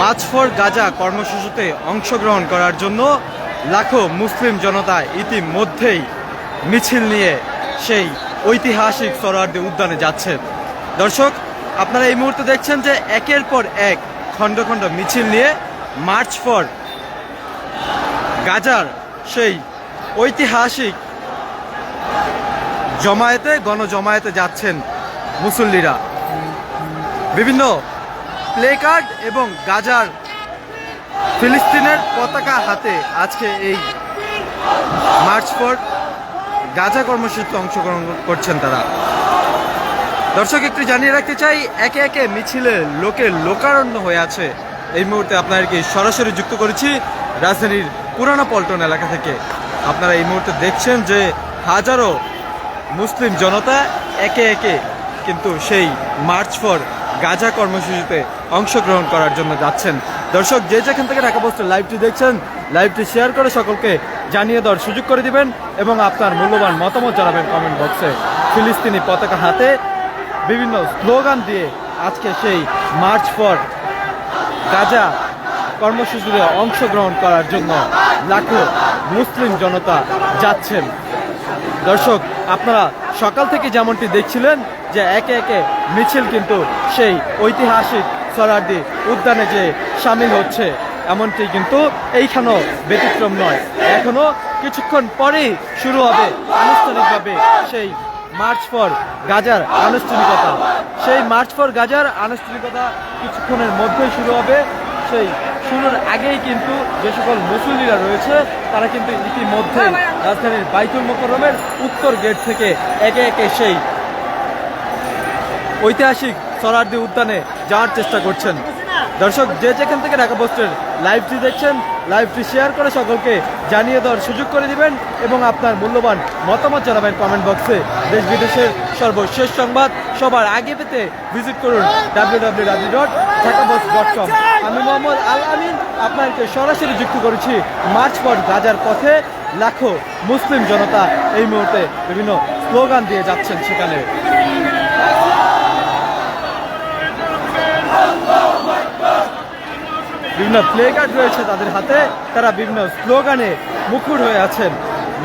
Much for Gaza কর্মসূচিতে অংশগ্রহণ করার জন্য লাখো মুসলিম জনতা ইতিমধ্যেই মিছিল নিয়ে সেই ঐতিহাসিক সরোয়ার্দী উদ্যানে যাচ্ছেন দর্শক, আপনারা এই মুহূর্তে দেখছেন যে একের পর এক খণ্ড খণ্ড মিছিল নিয়ে মার্চ ফর গাজার সেই ঐতিহাসিক জমায়েতে, গণজমায়েতে যাচ্ছেন মুসল্লিরা। বিভিন্ন প্লে কার্ড এবং গাজার ফিলিস্তিনের পতাকা হাতে আজকে এই মার্চ ফর গাজা কর্মসূচিতে অংশগ্রহণ করছেন তারা। দর্শক, একটু জানিয়ে রাখতে চাই, একে একে মিছিলে লোকের লোকারণ্য হয়ে আছে। এই মুহূর্তে আপনাদেরকে সরাসরি যুক্ত করেছি রাজধানীর পুরানো পল্টন এলাকা থেকে। আপনারা এই মুহূর্তে দেখছেন যে হাজারো মুসলিম জনতা একে একে কিন্তু সেই মার্চ ফর গাজা কর্মসূচিতে অংশগ্রহণ করার জন্য যাচ্ছেন। দর্শক, যে যেখান থেকে ঢাকা পোস্টের লাইভটি দেখছেন, লাইভটি শেয়ার করে সকলকে জানিয়ে দেওয়ার সুযোগ করে দিবেন এবং আপনার মূল্যবান মতামত জানাবেন কমেন্ট বক্সে। ফিলিস্তিনি পতাকা হাতে বিভিন্ন স্লোগান দিয়ে আজকে সেই মার্চ ফর গাজা কর্মসূচিতে অংশগ্রহণ করার জন্য লাখো মুসলিম জনতা যাচ্ছেন। দর্শক, আপনারা সকাল থেকে যেমনটি দেখছিলেন যে একে একে মিছিল কিন্তু সেই ঐতিহাসিক সরার্দি উদ্যানে যে সামিল হচ্ছে, এমনটি কিন্তু এইখানেও ব্যতিক্রম নয়। এখনও কিছুক্ষণ পরেই শুরু হবে আনুষ্ঠানিকভাবে সেই মার্চ ফর গাজার আনুষ্ঠানিকতা। সেই মার্চ ফর গাজার আনুষ্ঠানিকতা কিছুক্ষণের মধ্যেই শুরু হবে। সেই শুরুর আগেই কিন্তু যে সকল মুসল্লিরা রয়েছে, তারা কিন্তু ইতিমধ্যে রাজধানীর বাইতুল মোকরমের উত্তর গেট থেকে একে একে সেই ঐতিহাসিক সরার্দি উদ্যানে যাওয়ার চেষ্টা করছেন। দর্শক, যে যেখান থেকে ঢাকা পোস্টের লাইভটি দেখছেন, লাইভটি শেয়ার করে সকলকে জানিয়ে দেওয়ার সুযোগ করে দিবেন এবং আপনার মূল্যবান মতামত জানাবেন কমেন্ট বক্সে। দেশ বিদেশের সর্বশেষ সংবাদ সবার আগে পেতে ভিজিট করুন W W W dot Dhaka Post dot com আমি মোহাম্মদ আল আমিন, আপনাকে সরাসরি যুক্ত করেছি মার্চ পর গাজার পথে। লাখো মুসলিম জনতা এই মুহূর্তে বিভিন্ন স্লোগান দিয়ে যাচ্ছেন সেখানে। বিভিন্ন প্লে কার্ড রয়েছে তাদের হাতে। তারা বিভিন্ন স্লোগানে মুখর হয়ে আছেন।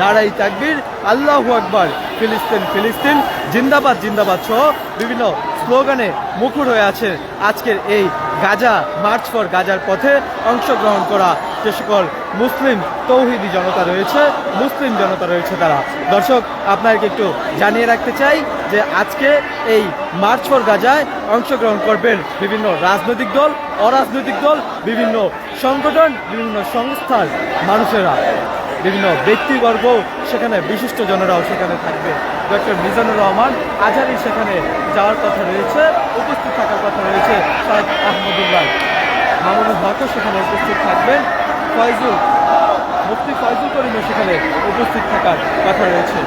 নারাই তাকবির, আল্লাহ আকবর, ফিলিস্তিন ফিলিস্তিন, জিন্দাবাদ জিন্দাবাদ সহ বিভিন্ন স্লোগানে মুখর হয়ে আছেন। আজকের এই গাজা, মার্চ ফর গাজার পথে অংশগ্রহণ করা যে সকল মুসলিম তৌহিদি জনতা রয়েছে, মুসলিম জনতা রয়েছে তারা। দর্শক আপনাকে একটু জানিয়ে রাখতে চাই যে আজকে এই মার্চ ফর গাজায় অংশগ্রহণ করবেন বিভিন্ন রাজনৈতিক দল, অরাজনৈতিক দল, বিভিন্ন সংগঠন, বিভিন্ন সংস্থার মানুষেরা। বিভিন্ন ব্যক্তিবর্গ সেখানে, বিশিষ্ট জনেরাও সেখানে থাকবে। ডক্টর মিজানুর রহমান আজারি সেখানে যাওয়ার কথা রয়েছে, উপস্থিত থাকার কথা রয়েছে শাহেদ আহমদুল্লাহ। মামুনুল হকও সেখানে উপস্থিত থাকবেন। ফয়জুল, মুফতি ফয়জুল করিমও সেখানে উপস্থিত থাকার কথা রয়েছে।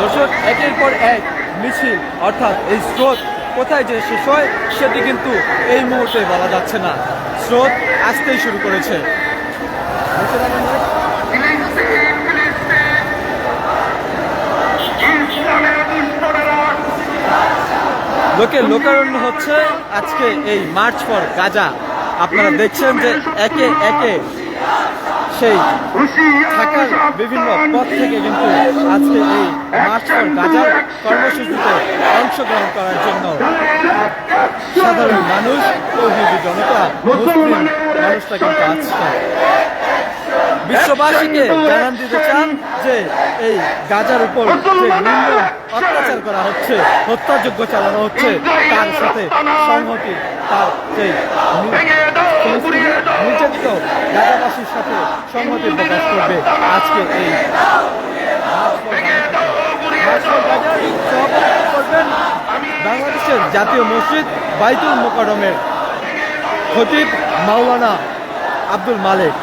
দর্শক, একের পর এক মিছিল, অর্থাৎ এই স্রোত কোথায় যে শেষ হয়, সেটি কিন্তু এই মুহূর্তে বলা যাচ্ছে না। স্রোত আসতেই শুরু করেছে। লোকে লোকারণ্য হচ্ছে আজকে এই মার্চ ফর গাজা। আপনারা দেখছেন যে একে একে সেই ঢাকার বিভিন্ন পথ থেকে কিন্তু আজকে এই মার্চ ফর গাজার কর্মসূচিতে অংশগ্রহণ করার জন্য সাধারণ মানুষ ও তৌহিদি জনতা, মুসলিম মানুষরা কিন্তু আসছে বিশ্ববাসীকে জানান দিতে চান যে এই গাজার উপর যে নিম্ন অত্যাচার করা হচ্ছে হত্যাযোগ্য চালানো হচ্ছে, তার সাথে সংহতি, তার সেই নির্যাতিত গাজাবাসীর সাথে সংহতি প্রকাশ করবে আজকে এই বাংলাদেশের জাতীয় মসজিদ বাইতুল মোকারমের খতিব মাওলানা আব্দুল মালেক।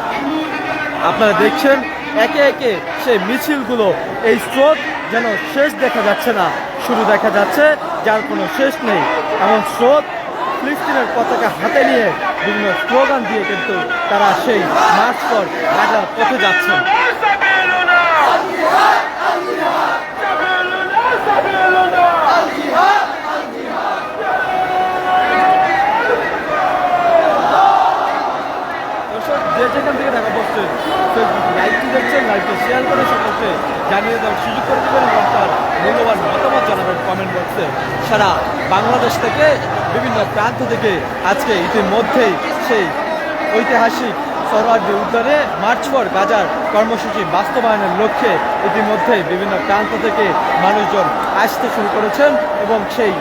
আপনারা দেখছেন, একে একে সেই মিছিলগুলো, এই স্রোত যেন শেষ দেখা যাচ্ছে না। শুরু দেখা যাচ্ছে, যার কোনো শেষ নেই। এমন স্রোত ফিলিস্তিনের পতাকা হাতে নিয়ে বিভিন্ন স্লোগান দিয়ে কিন্তু তারা সেই মার্চ পর রাজার পথে যাচ্ছেন। যে যেখান থেকে দেখা শেয়ার তার মূল্যবান কমেন্ট সারা বাংলাদেশ থেকে, বিভিন্ন প্রান্ত থেকে আজকে ইতিমধ্যেই সেই ঐতিহাসিক সরোয়ার্দি উদ্যানে মার্চ বাজার গাজার কর্মসূচি বাস্তবায়নের লক্ষ্যে ইতিমধ্যে বিভিন্ন প্রান্ত থেকে মানুষজন আসতে শুরু করেছেন এবং সেই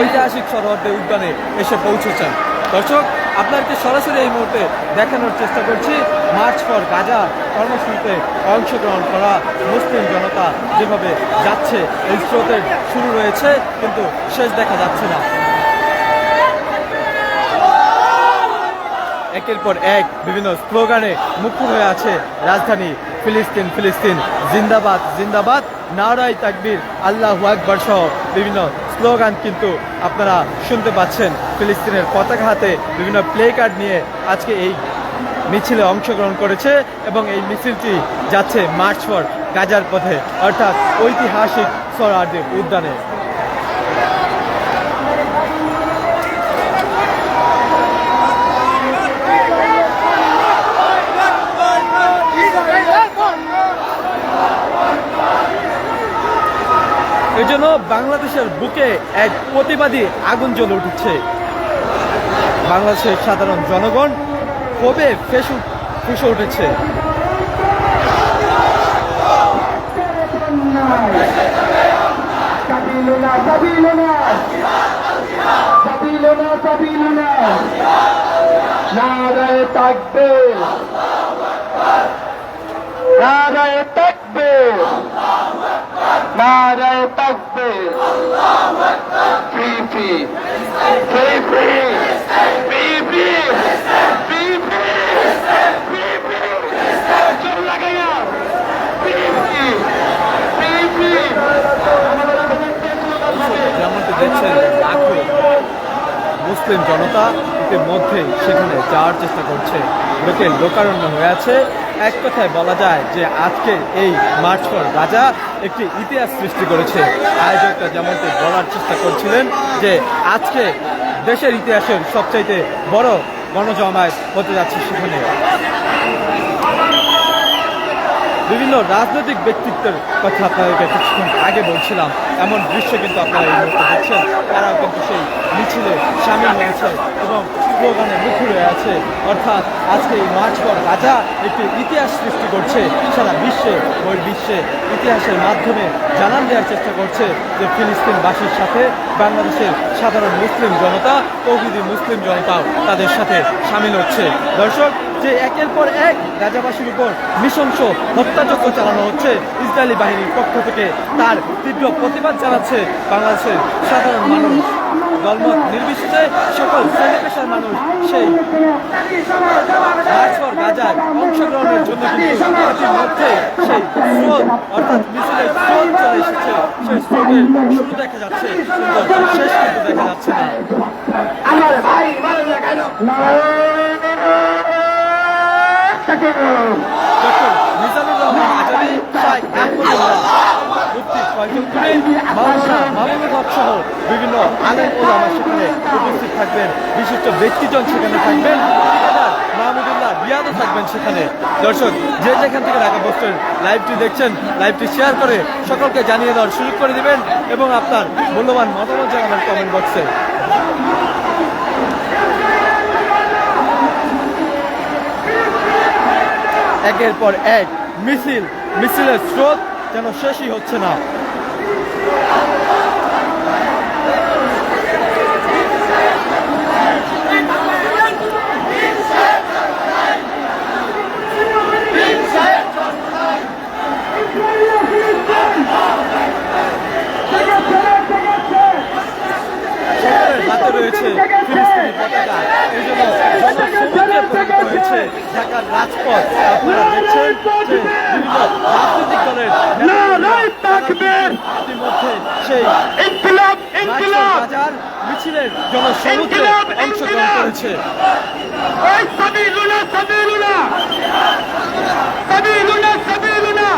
ঐতিহাসিক সরোয়ার্দি উদ্যানে এসে পৌঁছেছেন। দর্শক আপনাকে সরাসরি এই মুহূর্তে দেখানোর চেষ্টা করছি মার্চ ফর গাজা কর্মসূচিতে অংশগ্রহণ করা মুসলিম জনতা যেভাবে যাচ্ছে, এই স্রোতের শুরু রয়েছে, কিন্তু শেষ দেখা যাচ্ছে না। একের পর এক বিভিন্ন স্লোগানে মুখর হয়ে আছে রাজধানী ফিলিস্তিন ফিলিস্তিন জিন্দাবাদ জিন্দাবাদ নারাই তাকবীর, আল্লাহ আকবর সহ বিভিন্ন স্লোগান কিন্তু আপনারা শুনতে পাচ্ছেন। ফিলিস্তিনের পতাকা হাতে বিভিন্ন প্লে কার্ড নিয়ে আজকে এই মিছিলে অংশগ্রহণ করেছে এবং এই মিছিলটি যাচ্ছে মার্চ ফর গাজার পথে, অর্থাৎ ঐতিহাসিক সরার্দি উদ্যানে। যেন বাংলাদেশের বুকে এক প্রতিবাদী আগুন জ্বলে উঠছে। বাংলাদেশের সাধারণ জনগণ কবে ফেসু, ফুসে উঠেছে। নারায় থাকবে। থাকবে। নারায় তাকবীর। পিপি। পিপি। পিপি। দেখছেন মুসলিম জনতা মধ্যে সেখানে যাওয়ার চেষ্টা করছে। লোকে লোকারণ্য হয়ে আছে। এক কথায় বলা যায় যে আজকে এই মার্চ ফর রাজা একটি ইতিহাস সৃষ্টি করেছে। আয়োজকরা যেমনটি বলার চেষ্টা করছিলেন যে আজকে দেশের ইতিহাসের সবচাইতে বড় গণজমায়েত হতে যাচ্ছে সেখানে। বিভিন্ন রাজনৈতিক ব্যক্তিত্বের কথা আপনাদেরকে কিছুক্ষণ আগে বলছিলাম। এমন দৃশ্য কিন্তু আপনারা এই মুহূর্তে দেখছেন। তারাও কিন্তু সেই মিছিলে সামিল হয়েছে এবং স্লোগানে মুখর হয়ে আছে। অর্থাৎ আজকে এই মার্চ পর গাজা একটি ইতিহাস সৃষ্টি করছে। সারা বিশ্বে, ওই বিশ্বে ইতিহাসের মাধ্যমে জানান দেওয়ার চেষ্টা করছে যে ফিলিস্তিনবাসীর সাথে বাংলাদেশের সাধারণ মুসলিম জনতা তৌহিদি মুসলিম জনতাও তাদের সাথে সামিল হচ্ছে। দর্শক যে একের পর এক রাজাবাসীর উপর নৃশংস হত্যাযজ্ঞ চালানো হচ্ছে ইসরায়েলি বাহিনীর পক্ষ থেকে। তার তীব্র প্রতিবাদ জানাচ্ছে বাংলাদেশের সাধারণ মানুষ। দলমত নির্বিশেষে সকল শ্রেণি মানুষ সেই মার্চফর গাজায় অংশগ্রহণের জন্য কিন্তু ইতিমধ্যে সেই স্রোত, অর্থাৎ মিছিলের স্রোত চলে এসেছে। সেই স্রোতের শুরু দেখা যাচ্ছে কিন্তু শেষ কিন্তু দেখা যাচ্ছে না। আমার ভাই মারা কেন? মিজানুর রহমান আজাদি শাহ সেখানে উপস্থিত থাকবেন বিশিষ্ট ব্যক্তিজন সেখানে থাকবেন থাকবেন সেখানে দর্শক যে যেখান থেকে ঢাকা পোস্টের লাইভটি দেখছেন লাইভটি শেয়ার করে সকলকে জানিয়ে দেওয়ার সুযোগ করে দিবেন এবং আপনার মূল্যবান মতামত জানাবেন কমেন্ট বক্সে একের পর এক মিছিল মিছিলের স্রোত যেন শেষই হচ্ছে না সকলের হাতে রয়েছে ফিলিস্তিনি পতাকা এই জন্য জনসমুদ্রে পরিণত হয়েছে ঢাকার রাজপথ আপনারা দেখছেন যে রাজনৈতিক দলের! ইতিমধ্যে সেই বাজার মিছিলের জনসমুদ্রে অংশগ্রহণ! করেছে সাবিলুনা সাবিলুনা সাবিলুনা